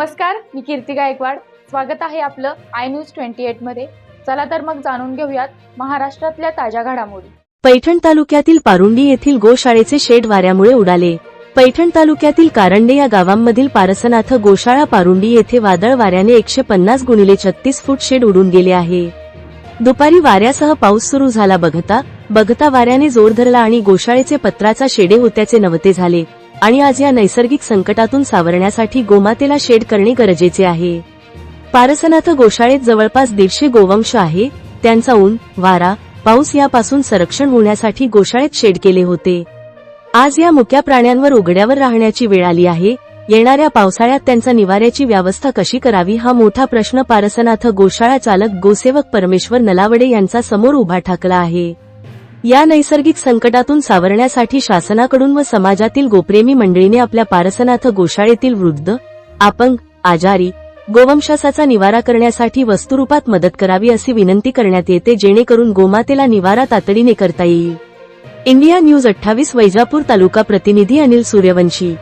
नमस्कार मी कीर्ती गायकवाड. स्वागत आहे आपलं आय न्यूज ट्वेंटी एटमध्ये चला तर मग जाणून घेऊयात महाराष्ट्रातल्या ताज्या घडामोडी. पैठण तालुक्यातील पारुंडी येथील गोशाळेचे शेड वाऱ्यामुळे उडाले. पैठण तालुक्यातील कारंडे या गावांमधील पारसनाथ गोशाळा पारुंडी येथे वादळ वाऱ्याने एकशे पन्नास गुणिले छत्तीस फूट शेड उडून गेले आहे. दुपारी वाऱ्यासह पाऊस सुरू झाला बघता बघता वाऱ्याने जोर धरला आणि गोशाळेचे पत्राचा शेडे होत्याचे नवते झाले. आणि आज या नैसर्गिक संकटातून सावरण्यासाठी गोमातेला शेड करणे गरजेचे आहे. पारसनाथ गोशाळेत जवळपास दीडशे गोवंश आहे. त्यांचा ऊन वारा पाऊस यापासून संरक्षण होण्यासाठी गोशाळेत शेड केले होते. आज या मुक्या प्राण्यांवर उघड्यावर राहण्याची वेळ आली आहे. येणाऱ्या पावसाळ्यात त्यांचा निवाऱ्याची व्यवस्था कशी करावी हा मोठा प्रश्न पारसनाथ गोशाळा चालक गोसेवक परमेश्वर नलावडे यांचा समोर उभा ठाकला आहे. या नैसर्गिक संकटातून सावरण्यासाठी शासनाकडून व समाजातील गोप्रेमी मंडळीने आपल्या पारसनाथ गोशाळेतील वृद्ध अपंग आजारी गोवंशासाचा निवारा करण्यासाठी वस्तुरूपात मदत करावी अशी विनंती करण्यात येते जेणेकरून गोमातेला निवारा तातडीने करता येईल. इंडिया न्यूज अठ्ठावीस वैजापूर तालुका प्रतिनिधी अनिल सूर्यवंशी.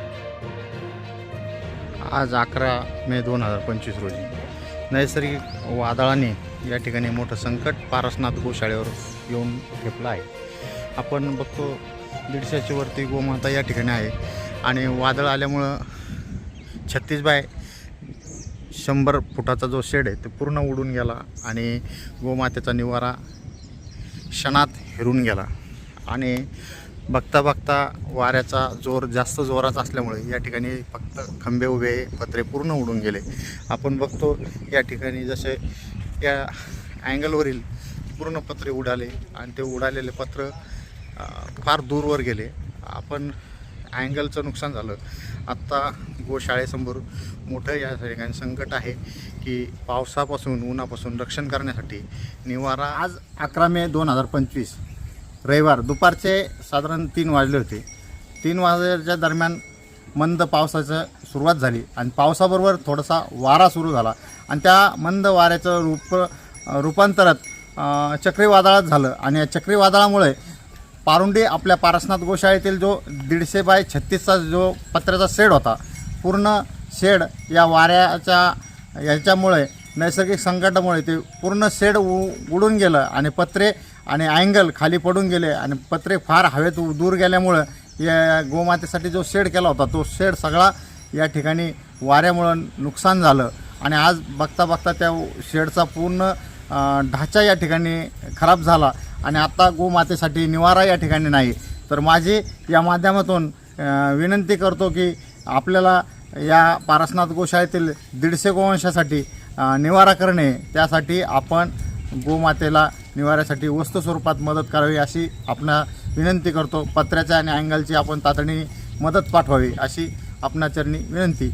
आज अकरा मे दोन हजार पंचवीस रोजी. नैसर्गिक वादळाने या ठिकाणी मोठं संकट पारसनाथ गोशाळेवर येऊन ठेपलं आहे. आपण बघतो दीडशेच्या वरती गोमाता या ठिकाणी आहे. आणि वादळ आल्यामुळं छत्तीस बाय शंभर फुटाचा जो शेड आहे तो पूर्ण उडून गेला आणि गोमातेचा निवारा क्षणात हिरून गेला. आणि बघता बघता वाऱ्याचा जोर जास्त जोराचा असल्यामुळे या ठिकाणी फक्त खंबे उभे पत्रे पूर्ण उडून गेले. आपण बघतो या ठिकाणी जसे या अँगलवरील पूर्ण पत्रे उडाले आणि ते उडालेले पत्र फार दूरवर गेले. आपण अँगलचं नुकसान झालं. आत्ता गोशाळेसमोर मोठं या ठिकाणी संकट आहे की पावसापासून उन्हापासून रक्षण करण्यासाठी निवारा आज अकरा मे दोन हजार पंचवीस. रविवार. दुपारचे साधारण तीन वाजले होते. तीन वाजल्याच्या दरम्यान मंद पावसाचं सुरुवात झाली आणि पावसाबरोबर थोडासा वारा सुरू झाला. आणि त्या मंद वाऱ्याचं रूप रूपांतरात चक्रीवादळात झालं. आणि या चक्रीवादळामुळे पारुंडी आपल्या पारसनाथ गोशाळेतील जो दीडशे बाय छत्तीसचा जो पत्र्याचा शेड होता पूर्ण शेड या वाऱ्याच्या याच्यामुळे नैसर्गिक संकटामुळे ते पूर्ण शेड उ उडून गेलं आणि पत्रे आणि अँगल खाली पडून गेले आणि पत्रे फार हवेत दूर गेल्यामुळं या गोमातेसाठी जो शेड केला होता तो शेड सगळा या ठिकाणी वाऱ्यामुळं नुकसान झालं. आणि आज बघता बघता त्या शेडचा पूर्ण ढाचा या ठिकाणी खराब झाला आणि आता गोमातेसाठी निवारा या ठिकाणी नाही. तर माझी या माध्यमातून विनंती करतो की आपल्याला या पारसनाथ गोशाळेतील दीडशे गोवंशासाठी निवारा करणे त्यासाठी आपण गोमातेला निवाऱ्यासाठी वस्तू स्वरूपात मदत करावी अशी आपणा विनंती करतो. पत्र्याच्या आणि अँगलची आपण तातडीने मदत पाठवावी अशी आपणाचरणी विनंती.